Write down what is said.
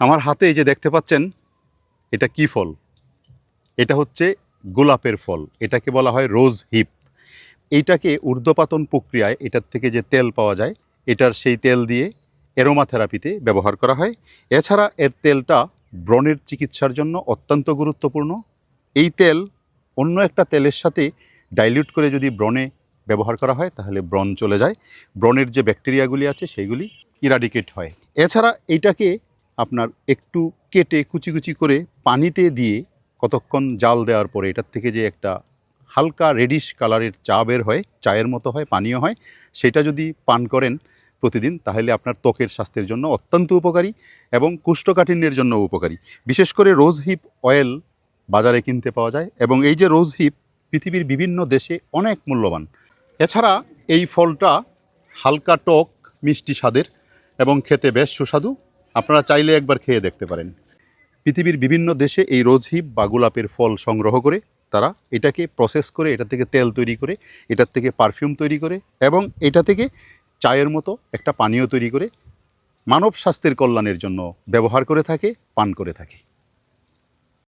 আমার হাতে এই যে দেখতে পাচ্ছেন, এটা কি ফল? এটা হচ্ছে গোলাপের ফল। এটাকে বলা হয় রোজ হিপ। এইটাকে ঊর্ধ্বপাতন প্রক্রিয়ায় এটার থেকে যে তেল পাওয়া যায়, এটার সেই তেল দিয়ে এরোমা থেরাপিতে ব্যবহার করা হয়। এছাড়া এর তেলটা ব্রণের চিকিৎসার জন্য অত্যন্ত গুরুত্বপূর্ণ। এই তেল অন্য একটা তেলের সাথে ডাইলিউট করে যদি ব্রণে ব্যবহার করা হয়, তাহলে ব্রণ চলে যায়। ব্রণের যে ব্যাকটেরিয়াগুলি আছে সেইগুলি ইরাডিকেট হয়। এছাড়া এইটাকে আপনার একটু কেটে কুচি কুচি করে পানিতে দিয়ে কতক্ষণ জাল দেওয়ার পরে এটার থেকে যে একটা হালকা রেডিশ কালারের চা বের হয়, চায়ের মতো হয়, পানীয় হয়, সেটা যদি পান করেন প্রতিদিন, তাহলে আপনার ত্বকের স্বাস্থ্যের জন্য অত্যন্ত উপকারী এবং কোষ্ঠকাঠিন্যের জন্য উপকারী। বিশেষ করে রোজ হিপ অয়েল বাজারে কিনতে পাওয়া যায় এবং এই যে রোজ হিপ পৃথিবীর বিভিন্ন দেশে অনেক মূল্যবান। এছাড়া এই ফলটা হালকা টক মিষ্টি স্বাদের এবং খেতে বেশ সুস্বাদু। আপনারা চাইলে একবার খেয়ে দেখতে পারেন। পৃথিবীর বিভিন্ন দেশে এই রোজহিপ বা গোলাপের ফল সংগ্রহ করে তারা এটাকে প্রসেস করে এটা থেকে তেল তৈরি করে, এটার থেকে পারফিউম তৈরি করে এবং এটা থেকে চায়ের মতো একটা পানীয় তৈরি করে মানব স্বাস্থ্যের কল্যাণের জন্য ব্যবহার করে থাকে, পান করে থাকে।